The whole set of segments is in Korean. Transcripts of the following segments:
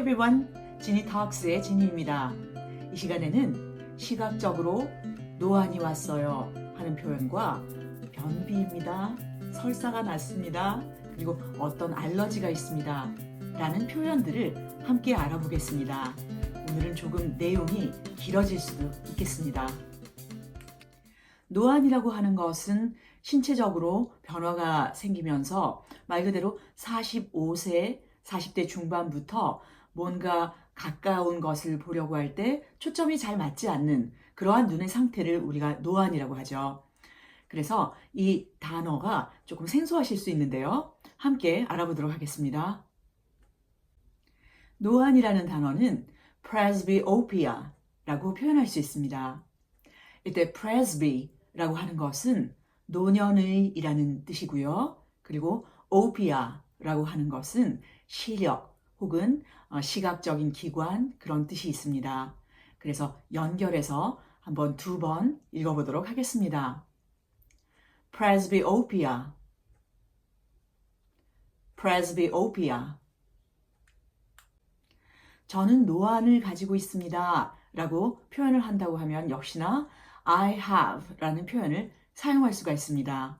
everyone. 지니 톡스의 지니입니다. 이 시간에는 시각적으로 노안이 왔어요 하는 표현과 변비입니다. 설사가 났습니다. 그리고 어떤 알러지가 있습니다. 라는 표현들을 함께 알아보겠습니다. 오늘은 조금 내용이 길어질 수도 있겠습니다. 노안이라고 하는 것은 신체적으로 변화가 생기면서 말 그대로 45세, 40대 중반부터 뭔가 가까운 것을 보려고 할 때 초점이 잘 맞지 않는 그러한 눈의 상태를 우리가 노안이라고 하죠. 그래서 이 단어가 조금 생소하실 수 있는데요. 함께 알아보도록 하겠습니다. 노안이라는 단어는 presbyopia 라고 표현할 수 있습니다. 이때 presby라고 하는 것은 노년의 이라는 뜻이고요. 그리고 opia라고 하는 것은 시력 혹은 어, 시각적인 기관 그런 뜻이 있습니다. 그래서 연결해서 한번 두 번 읽어보도록 하겠습니다. presbyopia, presbyopia. 저는 노안을 가지고 있습니다. 라고 표현을 한다고 하면 역시나 I have 라는 표현을 사용할 수가 있습니다.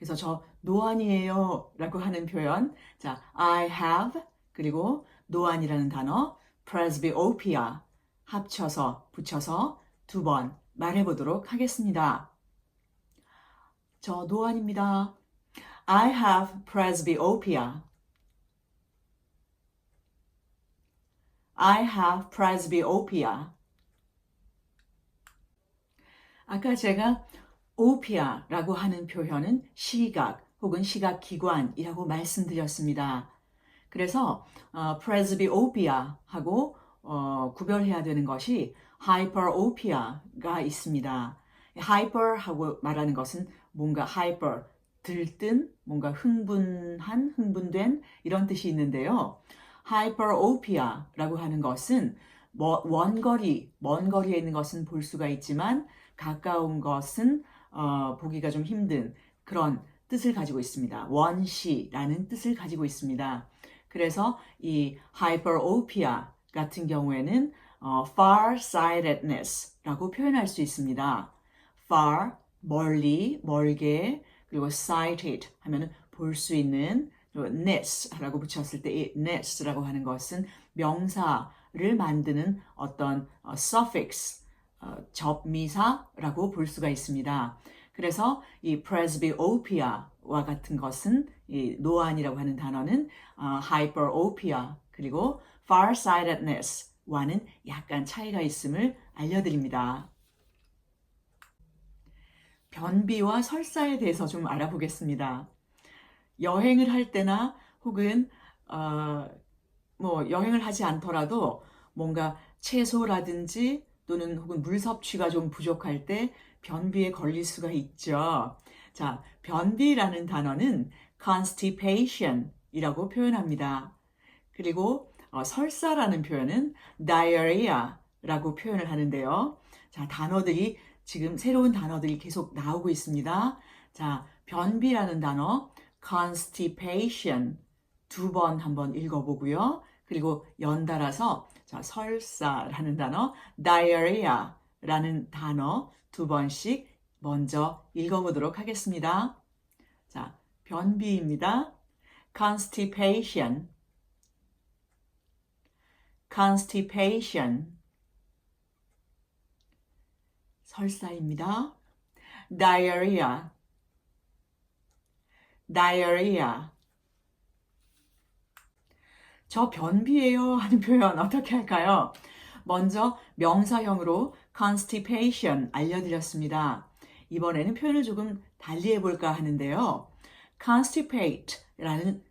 그래서 저 노안이에요 라고 하는 표현. 자, I have 그리고 노안이라는 단어 presbyopia 합쳐서 붙여서 두 번 말해보도록 하겠습니다. 저 노안입니다. I have presbyopia. I have presbyopia. 아까 제가 오피아라고 하는 표현은 시각 혹은 시각 기관이라고 말씀드렸습니다. 그래서 어, presbyopia하고 어, 구별해야 되는 것이 hyperopia가 있습니다. hyper하고 말하는 것은 뭔가 hyper 들뜬 뭔가 흥분한 흥분된 이런 뜻이 있는데요. hyperopia라고 하는 것은 뭐 원거리 먼 거리에 있는 것은 볼 수가 있지만 가까운 것은 어, 보기가 좀 힘든 그런 뜻을 가지고 있습니다. 원시라는 뜻을 가지고 있습니다. 그래서 이 hyperopia 같은 경우에는 어, farsightedness라고 표현할 수 있습니다. far 멀리 멀게 그리고 sighted 하면은 볼 수 있는 ness라고 붙였을 때 이 ness라고 하는 것은 명사를 만드는 어떤 어, suffix 어, 접미사라고 볼 수가 있습니다. 그래서 이 presbyopia와 같은 것은 이 노안이라고 하는 단어는 어, hyperopia 그리고 farsightedness와는 약간 차이가 있음을 알려드립니다. 변비와 설사에 대해서 좀 알아보겠습니다. 여행을 할 때나 혹은 어, 뭐 여행을 하지 않더라도 뭔가 채소라든지 또는 혹은 물 섭취가 좀 부족할 때 변비에 걸릴 수가 있죠. 자, 변비라는 단어는 constipation 이라고 표현합니다. 그리고 어, 설사라는 표현은 diarrhea 라고 표현을 하는데요. 자, 단어들이 지금 새로운 단어들이 계속 나오고 있습니다. 자, 변비라는 단어 constipation 두 번 한번 읽어보고요. 그리고 연달아서 자, 설사라는 단어 diarrhea라는 단어 두 번씩 먼저 읽어보도록 하겠습니다. 자, 변비입니다. constipation, constipation. 설사입니다. diarrhea, diarrhea. 저 변비예요 하는 표현 어떻게 할까요? 먼저 명사형으로 constipation 알려드렸습니다. 이번에는 표현을 조금 달리 해볼까 하는데요. constipate라는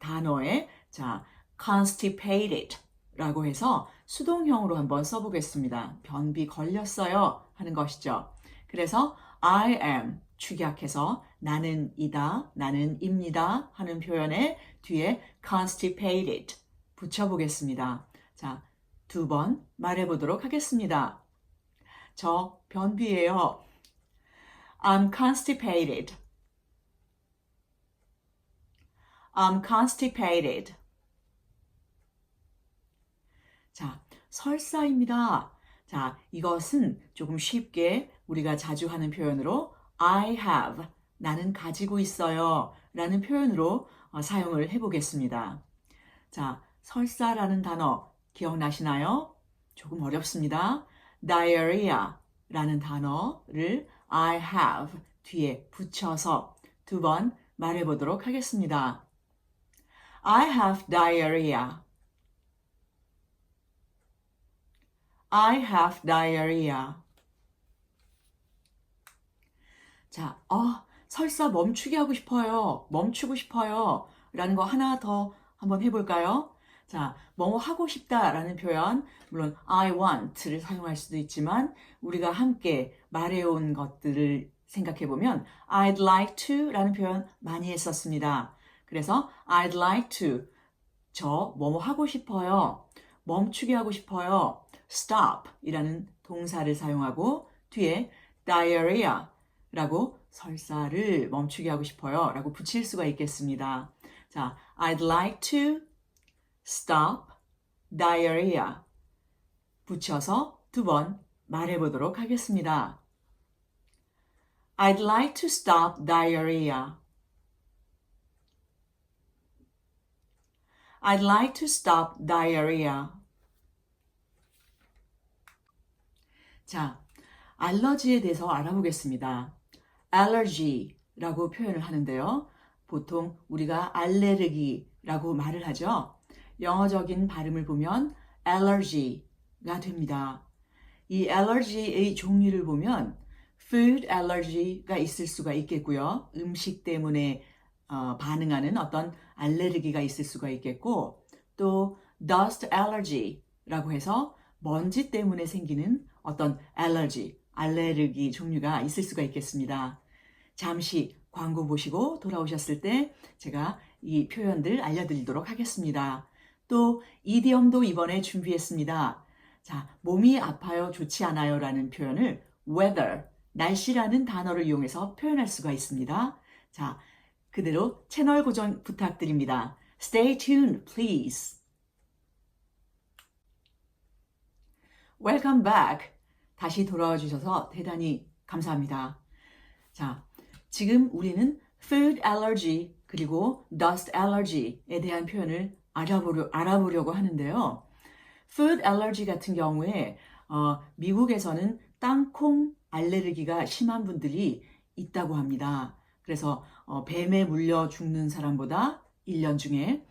단어에 자 constipated 라고 해서 수동형으로 한번 써보겠습니다. 변비 걸렸어요 하는 것이죠. 그래서 I am 축약해서 나는 이다, 나는 입니다 하는 표현에 뒤에 constipated 붙여보겠습니다. 자, 두 번 말해보도록 하겠습니다. 저 변비예요. I'm constipated. I'm constipated. 자, 설사입니다. 자, 이것은 조금 쉽게 우리가 자주 하는 표현으로 I have, 나는 가지고 있어요. 라는 표현으로 어, 사용을 해보겠습니다. 자, 설사라는 단어 기억나시나요? 조금 어렵습니다. diarrhea 라는 단어를 I have 뒤에 붙여서 두 번 말해 보도록 하겠습니다. I have diarrhea. I have diarrhea. 자, 어, 설사 멈추게 하고 싶어요. 멈추고 싶어요. 라는 거 하나 더 한번 해볼까요? 자, 뭐뭐 하고 싶다라는 표현, 물론 I want를 사용할 수도 있지만 우리가 함께 말해온 것들을 생각해 보면 I'd like to라는 표현 많이 했었습니다. 그래서 I'd like to 저 뭐뭐 하고 싶어요. 멈추게 하고 싶어요. stop 이라는 동사를 사용하고 뒤에 diarrhea 라고 설사를 멈추게 하고 싶어요. 라고 붙일 수가 있겠습니다. 자, I'd like to stop diarrhea 붙여서 두 번 말해 보도록 하겠습니다. I'd like to stop diarrhea. I'd like to stop diarrhea. 자, 알러지에 대해서 알아보겠습니다. allergy라고 표현을 하는데요. 보통 우리가 알레르기라고 말을 하죠. 영어적인 발음을 보면 allergy가 됩니다. 이 allergy의 종류를 보면 food allergy가 있을 수가 있겠고요. 음식 때문에 어, 반응하는 어떤 알레르기가 있을 수가 있겠고 또 dust allergy라고 해서 먼지 때문에 생기는 어떤 알러지, 알레르기 종류가 있을 수가 있겠습니다. 잠시 광고 보시고 돌아오셨을 때 제가 이 표현들 알려드리도록 하겠습니다. 또 이디엄도 이번에 준비했습니다. 자, 몸이 아파요, 좋지 않아요 라는 표현을 weather, 날씨라는 단어를 이용해서 표현할 수가 있습니다. 자, 그대로 채널 고정 부탁드립니다. Stay tuned, please. Welcome back. 다시 돌아와 주셔서 대단히 감사합니다. 자, 지금 우리는 food allergy 그리고 dust allergy에 대한 표현을 알아보려, 알아보려고 하는데요. food allergy 같은 경우에 어, 미국에서는 땅콩 알레르기가 심한 분들이 있다고 합니다. 그래서 어, 뱀에 물려 죽는 사람보다 1년 중에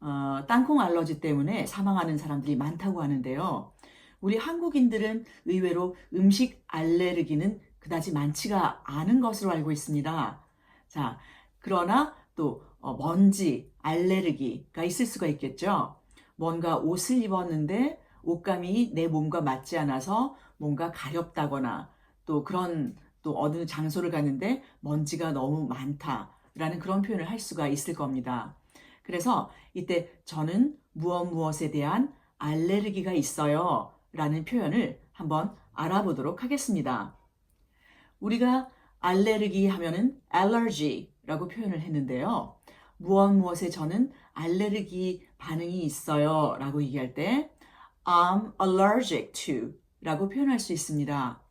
어, 땅콩 알러지 때문에 사망하는 사람들이 많다고 하는데요. 우리 한국인들은 의외로 음식 알레르기는 그다지 많지가 않은 것으로 알고 있습니다. 자, 그러나 또 어, 먼지 알레르기가 있을 수가 있겠죠. 뭔가 옷을 입었는데 옷감이 내 몸과 맞지 않아서 뭔가 가렵다거나 또 그런 또 어느 장소를 갔는데 먼지가 너무 많다라는 그런 표현을 할 수가 있을 겁니다. 그래서 이때 저는 무엇 무엇에 대한 알레르기가 있어요 라는 표현을 한번 알아보도록 하겠습니다. 우리가 알레르기 하면은 allergy라고 표현을 했는데요. 무엇 무엇에 저는 알레르기 반응이 있어요 라고 얘기할 때 I'm allergic to 라고 표현할 수 있습니다.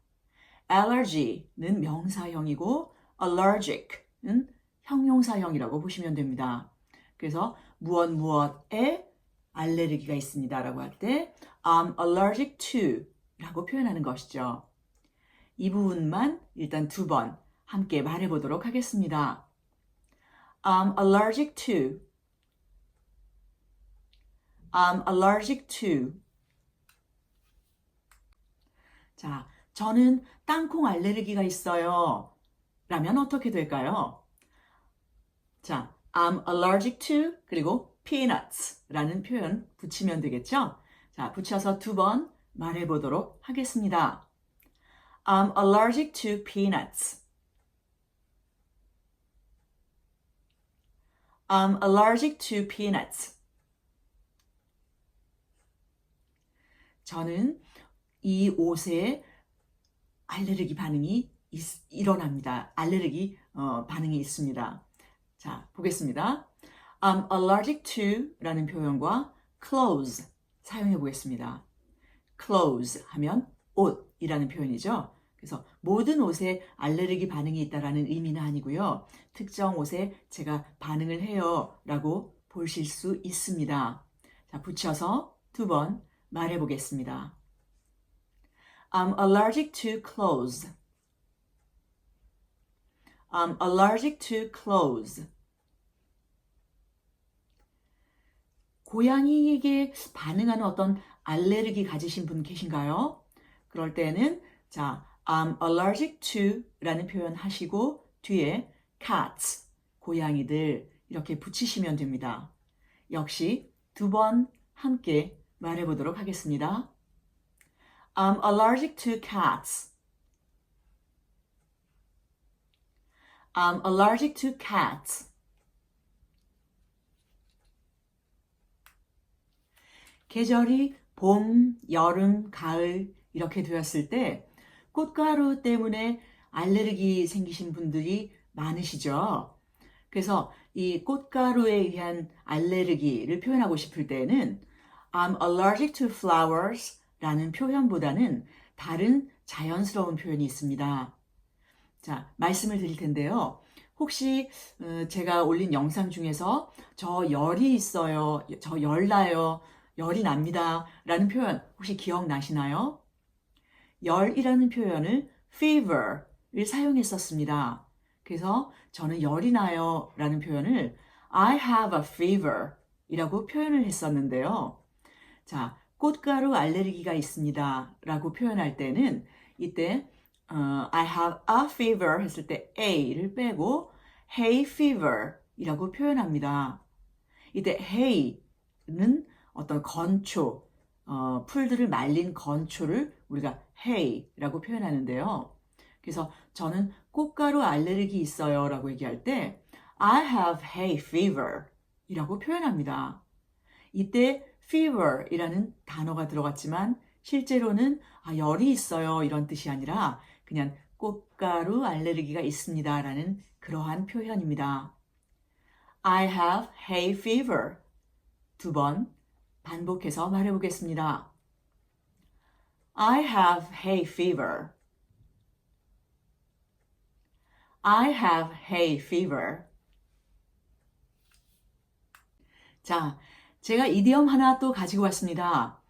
allergy는 명사형이고 allergic은 형용사형이라고 보시면 됩니다. 그래서 무엇 무엇에 알레르기가 있습니다 라고 할 때 I'm allergic to 라고 표현하는 것이죠. 이 부분만 일단 두 번 함께 말해보도록 하겠습니다. I'm allergic to I'm allergic to 자, 저는 땅콩 알레르기가 있어요. 라면 어떻게 될까요? 자, I'm allergic to 그리고 peanuts 라는 표현 붙이면 되겠죠? 자, 붙여서 두 번 말해 보도록 하겠습니다. I'm allergic to peanuts. I'm allergic to peanuts. 저는 이 옷에 알레르기 반응이 있, 일어납니다. 알레르기 어, 반응이 있습니다. 자, 보겠습니다. I'm allergic to 라는 표현과 clothes, 사용해 보겠습니다. clothes 하면 옷이라는 표현이죠. 그래서 모든 옷에 알레르기 반응이 있다라는 의미는 아니고요. 특정 옷에 제가 반응을 해요 라고 보실 수 있습니다. 자, 붙여서 두 번 말해 보겠습니다. I'm allergic to clothes. I'm allergic to clothes. 고양이에게 반응하는 어떤 알레르기 가지신 분 계신가요? 그럴 때는 자, I'm allergic to 라는 표현 하시고 뒤에 cats, 고양이들 이렇게 붙이시면 됩니다. 역시 두 번 함께 말해 보도록 하겠습니다. I'm allergic to cats. I'm allergic to cats. 계절이 봄, 여름, 가을 이렇게 되었을 때 꽃가루 때문에 알레르기 생기신 분들이 많으시죠. 그래서 이 꽃가루에 의한 알레르기를 표현하고 싶을 때는 I'm allergic to flowers 라는 표현보다는 다른 자연스러운 표현이 있습니다. 자, 말씀을 드릴 텐데요. 혹시 어, 제가 올린 영상 중에서 저 열이 있어요, 저 열나요, 열이 납니다 라는 표현 혹시 기억나시나요? 열이라는 표현을 fever를 사용했었습니다. 그래서 저는 열이 나요 라는 표현을 I have a fever 이라고 표현을 했었는데요. 자, 꽃가루 알레르기가 있습니다 라고 표현할 때는 이때 어, I have a fever 했을 때 a를 빼고 hay fever 이라고 표현합니다. 이때 hay는 어떤 건초, 어, 풀들을 말린 건초를 우리가 hay라고 표현하는데요. 그래서 저는 꽃가루 알레르기 있어요 라고 얘기할 때 I have hay fever 이라고 표현합니다. 이때 fever 이라는 단어가 들어갔지만 실제로는 아, 열이 있어요 이런 뜻이 아니라 그냥 꽃가루 알레르기가 있습니다 라는 그러한 표현입니다. I have hay fever. 두 번 반복해서 말해보겠습니다. I have hay fever. I have hay fever. 자, 제가 이디엄 하나 또 가지고 왔습니다.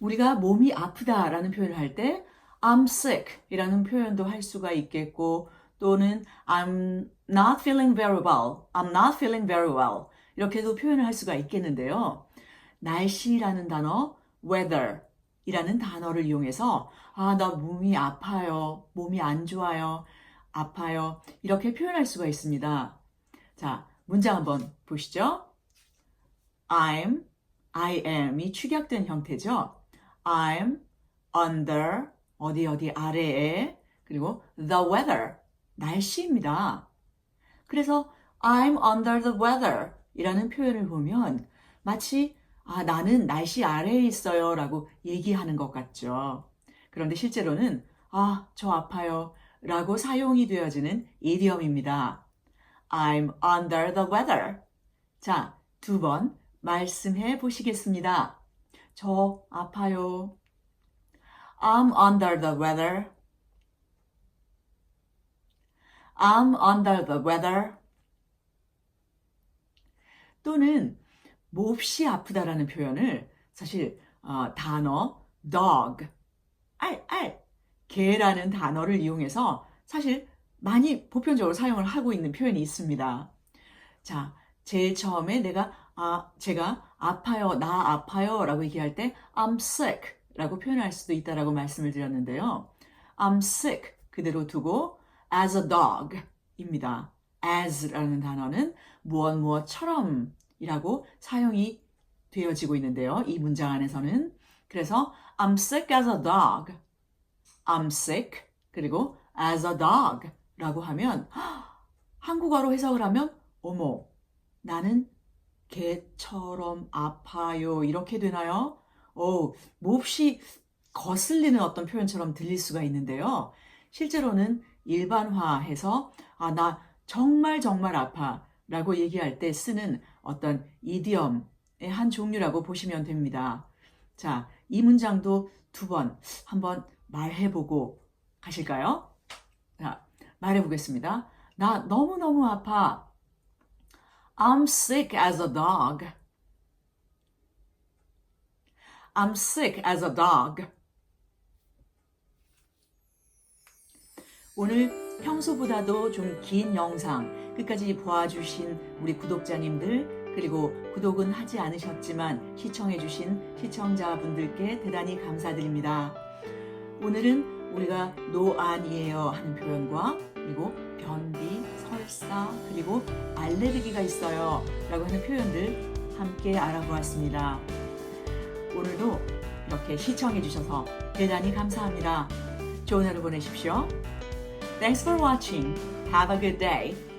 우리가 몸이 아프다 라는 표현을 할 때 I'm sick 이라는 표현도 할 수가 있겠고 또는 I'm not feeling very well, I'm not feeling very well 이렇게도 표현을 할 수가 있겠는데요. 날씨라는 단어, weather 이라는 단어를 이용해서 아, 나 몸이 아파요, 몸이 안 좋아요, 아파요 이렇게 표현할 수가 있습니다. 자, 문장 한번 보시죠. I'm, I am이 축약된 형태죠. I'm under 어디 어디 아래에 그리고 the weather 날씨입니다. 그래서 I'm under the weather 이라는 표현을 보면 마치 아, 나는 날씨 아래에 있어요 라고 얘기하는 것 같죠. 그런데 실제로는 아, 저 아파요 라고 사용이 되어지는 이디엄입니다. I'm under the weather. 자, 두 번 말씀해 보시겠습니다. 저 아파요. I'm under the weather. I'm under the weather. 또는 몹시 아프다라는 표현을 사실 어, 단어 dog, 알, 알, 개라는 단어를 이용해서 사실 많이 보편적으로 사용을 하고 있는 표현이 있습니다. 자, 제일 처음에 내가 아, 제가 아파요, 나 아파요 라고 얘기할 때 I'm sick 라고 표현할 수도 있다라고 말씀을 드렸는데요. I'm sick 그대로 두고 as a dog 입니다. as라는 단어는 무엇 무엇처럼 이라고 사용이 되어지고 있는데요. 이 문장 안에서는. 그래서 I'm sick as a dog. I'm sick 그리고 as a dog 라고 하면 한국어로 해석을 하면 어머 나는 개처럼 아파요 이렇게 되나요? 오, 몹시 거슬리는 어떤 표현처럼 들릴 수가 있는데요. 실제로는 일반화해서 아, 나 정말 정말 아파 라고 얘기할 때 쓰는 어떤 이디엄의 한 종류라고 보시면 됩니다. 자, 이 문장도 두 번 한번 말해보고 가실까요? 자, 말해보겠습니다. 나 너무너무 아파. I'm sick as a dog. I'm sick as a dog. 오늘 평소보다도 좀 긴 영상 끝까지 보아주신 우리 구독자님들 그리고 구독은 하지 않으셨지만 시청해주신 시청자분들께 대단히 감사드립니다. 오늘은 우리가 노안이에요 하는 표현과 그리고 변비, 설사, 그리고 알레르기가 있어요 라고 하는 표현들 함께 알아보았습니다. 오늘도 이렇게 시청해주셔서 대단히 감사합니다. 좋은 하루 보내십시오. Thanks for watching. Have a good day.